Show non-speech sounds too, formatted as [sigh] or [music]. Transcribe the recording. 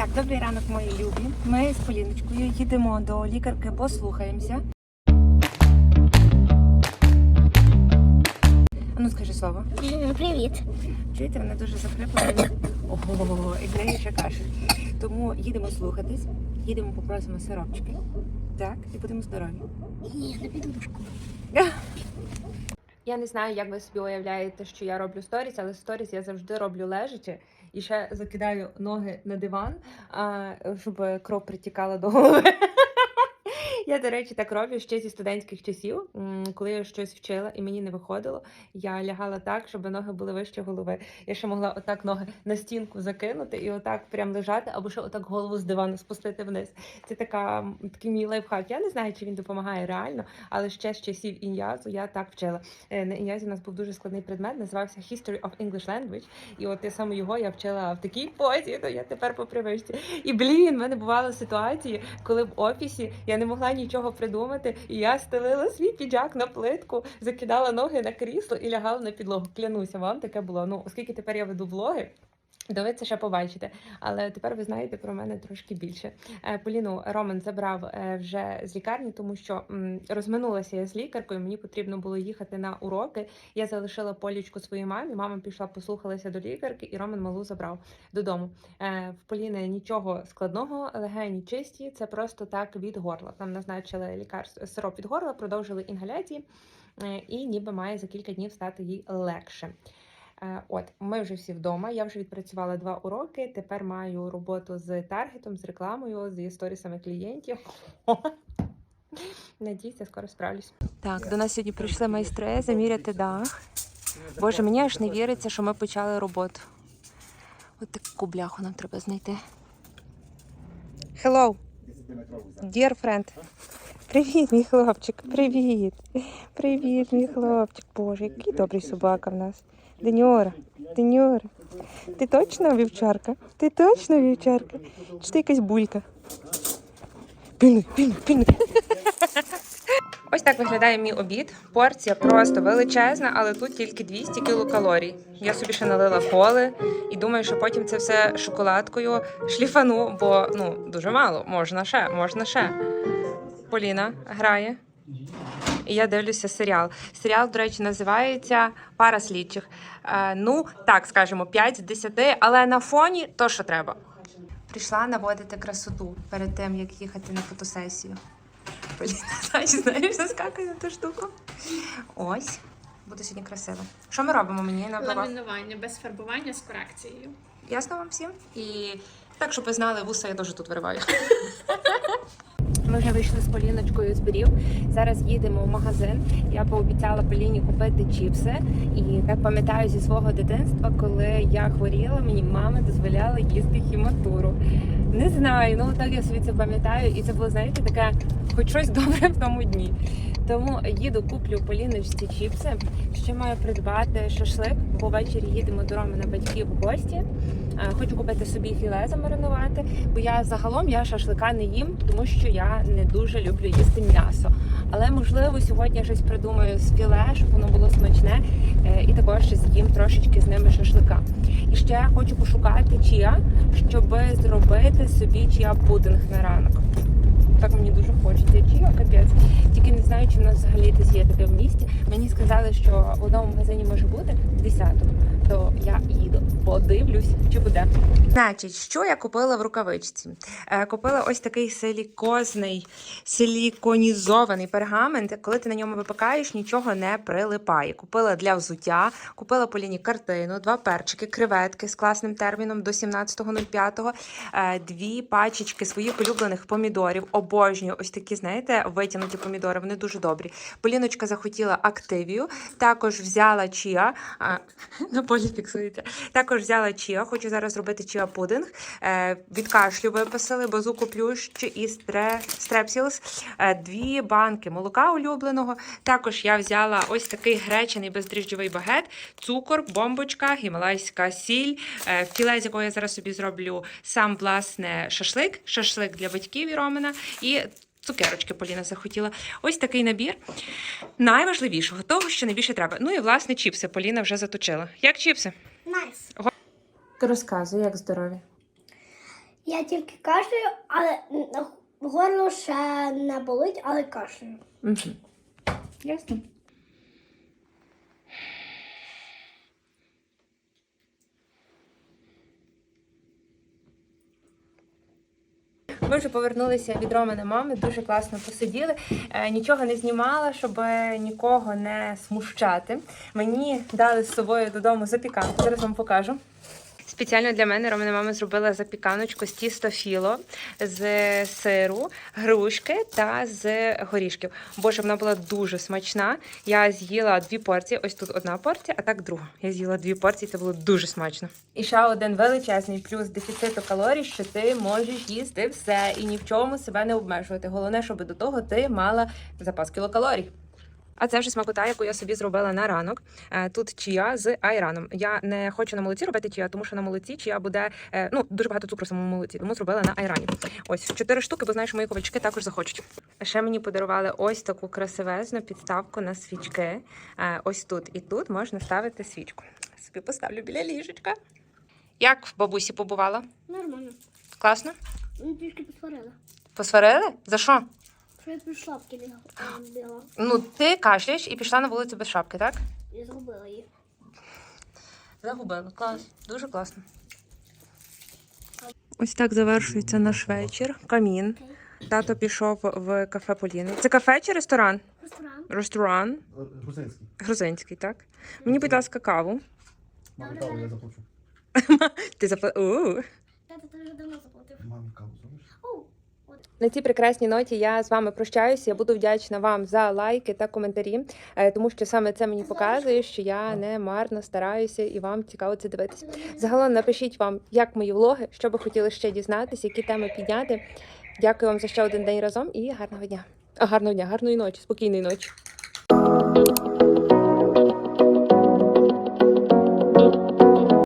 Так, добрий ранок, мої любі. Ми з Поліночкою їдемо до лікарки, послухаємося. Ну скажи слово. Привіт. Чуєте, вона дуже захриплена. Ого, і в неї ще кашель. Тому їдемо слухатись, їдемо попросимо сиропчики. Так, і будемо здорові. Ні, не піду до школи. [laughs] Я не знаю, як ви собі уявляєте, що я роблю сторіс, але сторіс я завжди роблю лежачи і ще закидаю ноги на диван, а, щоб кров притікала до голови. Я, до речі, так роблю ще зі студентських часів, коли я щось вчила і мені не виходило. Я лягала так, щоб ноги були вище голови. Я ще могла отак ноги на стінку закинути і отак прям лежати, або ще отак голову з дивану спустити вниз. Це така такий мій лайфхак. Я не знаю, чи він допомагає реально, але ще з часів ін'язу я так вчила. Е, На ін'язі у нас був дуже складний предмет, називався History of English Language. І от я саме його я вчила в такій позі, то я тепер по привичці. І блін, в мене бували ситуації, коли в офісі я не могла нічого придумати, і я стелила свій піджак на плитку, закидала ноги на крісло і лягала на підлогу. Клянуся, вам таке було. Ну, оскільки тепер я веду влоги. Це ще побачите, але тепер ви знаєте про мене трошки більше. Е, Поліну Роман забрав е, вже з лікарні, тому що розминулася я з лікаркою. Мені потрібно було їхати на уроки. Я залишила полічку своїй мамі. Мама пішла, послухалася до лікарки, і Роман малу забрав додому. Е, В Поліни нічого складного, легені чисті. Це просто так від горла. Там назначили лікарство сироп від горла, продовжили інгаляції, і ніби має за кілька днів стати їй легше. Е, От, ми вже всі вдома. Я вже відпрацювала два уроки. Тепер маю роботу з таргетом, з рекламою, з сторісами клієнтів. [laughs] Надіюся, скоро справлюсь. Так, до нас сьогодні прийшли майстри заміряти дах. Боже, мені аж не віриться, що ми почали роботу. От таку бляху нам треба знайти. Hello, dear friend. Привіт, мій хлопчик. Привіт. Привіт, мій хлопчик. Боже, який добрий собака в нас. Деньора, Деньора. Ти точно вівчарка? Ти точно вівчарка? Чи ти якась булька? Пінуй, пінуй, пінуй. [laughs] Ось так виглядає мій обід. Порція просто величезна, але тут тільки 200 кілокалорій. Я собі ще налила коли і думаю, що потім це все шоколадкою шліфану, бо ну дуже мало. Можна ще, можна ще. Поліна грає. І я дивлюся серіал. Серіал, до речі, називається Пара слідчих. Е, ну, так скажемо, 5 з 10, але на фоні то, що треба. Прийшла наводити красоту перед тим, як їхати на фотосесію. Поліна, знаєш, знаєш, заскакує на ту штуку. Ось. Буде сьогодні красиво. Що ми робимо мені на? Ламінування без фарбування з корекцією. Ясно вам всім? І так, щоб ви знали, вуса я теж тут вириваю. [laughs] Ми вже вийшли з Поліночкою з Берів. Зараз їдемо в магазин. Я пообіцяла Поліні купити чіпси. І так пам'ятаю зі свого дитинства, коли я хворіла, мені мама дозволяла їсти хіматуру. Не знаю, ну так я собі це пам'ятаю, і це було, знаєте, таке, хоч щось добре в тому дні. Тому їду, куплю Поліночці чіпси. Ще маю придбати шашлик, бо ввечері їдемо до Роми на батьків в гості. Е, Хочу купити собі філе замаринувати, бо я загалом я шашлика не їм, тому що я не дуже люблю їсти м'ясо. Але можливо сьогодні я щось придумаю з філе, щоб воно було смачне, е, і також з'їм трошечки з ними шашлика. І ще хочу пошукати чия, щоб зробити собі чия пудинг на ранок. Так мені дуже хочеться чия, капець. Тільки не знаю, чи в нас взагалі десь є таке в місті. Мені сказали, що в одному магазині може бути в 10-му, то я їду, подивлюсь, чи буде. Значить, що я купила в рукавичці? Е, купила ось такий силікозний, силіконізований пергамент. Коли ти на ньому випікаєш, нічого не прилипає. Купила для взуття, купила по лінії картину, два перчики, креветки з класним терміном до 17.05, е, дві пачечки своїх улюблених помідорів. Обожнюю ось такі, знаєте, витягнуті помідори. Вони дуже добрі. Поліночка захотіла активію. Також взяла чія. На полі фіксується. Взяла чія. Хочу зараз зробити чія пудинг. Е, від кашлю виписали, базуку плющ і стре, стрепсілс. Е, дві банки молока улюбленого. Також я взяла ось такий гречений бездріжджовий багет, цукор, бомбочка, гімалайська сіль, е, філе, з якого я зараз собі зроблю сам власне шашлик, шашлик для батьків і Романа. І Цукерочки Поліна захотіла. Ось такий набір найважливішого, того, що найбільше треба. Ну і власне чіпси Поліна вже заточила. Як чіпси? Найс. Розказуй, як здорові. Я тільки кашляю, але горло ще не болить, але кашляю. Угу. Ясно. Ми вже повернулися від Романа мами, дуже класно посиділи. Е, нічого не знімала, щоб нікого не смущати. Мені дали з собою додому запіканку. Зараз вам покажу. Спеціально для мене Романа мама зробила запіканочку з тісто філо, з сиру, грушки та з горішків. Боже, вона була дуже смачна. Я з'їла дві порції. Ось тут одна порція, а так друга. Я з'їла дві порції, це було дуже смачно. І ще один величезний плюс дефіциту калорій, що ти можеш їсти все і ні в чому себе не обмежувати. Головне, щоб до того ти мала запас кілокалорій. А це вже смакота, яку я собі зробила на ранок. Е, Тут чия з айраном. Я не хочу на молоці робити чия, тому що на молоці чия буде е, ну дуже багато цукру в самому молоці, тому зробила на айрані. Ось чотири штуки, бо знаєш, мої ковачки також захочуть. Ще мені подарували ось таку красивезну підставку на свічки. Е, Ось тут і тут можна ставити свічку. Собі поставлю біля ліжечка. Як в бабусі побувала? Нормально. Класно? Ну, трішки посварила. Посварили? За що? Я при шапки не бігала. Ну, ти кашляєш і пішла на вулицю без шапки, так? Я зробила її. Загубила. Клас. Дуже класно. Ось так завершується наш вечір. Камін. Тато пішов в кафе Поліни. Це кафе чи ресторан? Ресторан. Ресторан. Грузинський. Грузинський, так. Мені, будь ласка, каву. Мамі каву я заплачу. [laughs] Ти запла... Тата, ти вже давно заплатив. Мамі каву зробиш? На цій прекрасній ноті я з вами прощаюся. Я буду вдячна вам за лайки та коментарі, е, тому що саме це мені показує, що я не марно стараюся і вам цікаво це дивитися. Загалом напишіть вам, як мої влоги, що би хотіли ще дізнатися, які теми підняти. Дякую вам за ще один день разом і гарного дня. А, гарного дня, гарної ночі, спокійної ночі.